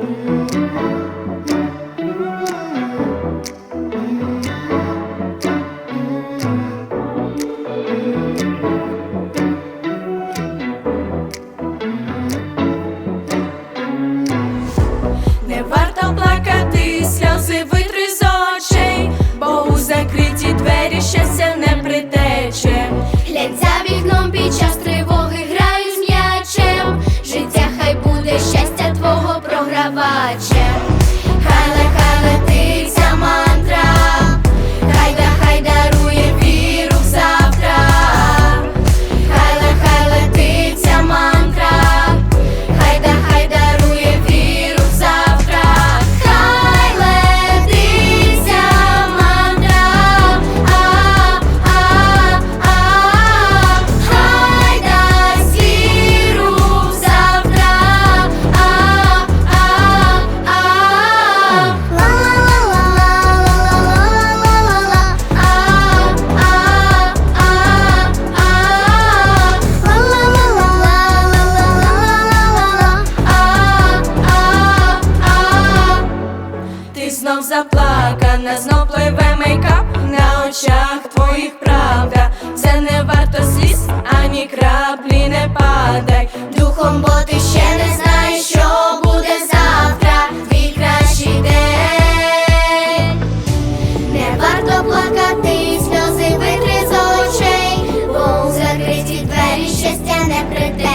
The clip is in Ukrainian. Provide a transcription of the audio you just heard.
you. знов заплакана, знов пливе мейкап на очах твоїх правда, це не варто сліз, ані краплі не падай. Духом, бо ти ще не знаєш, що буде завтра, твій кращий день, не варто плакати, сльози витри з очей, бо у закриті двері щастя не прийде.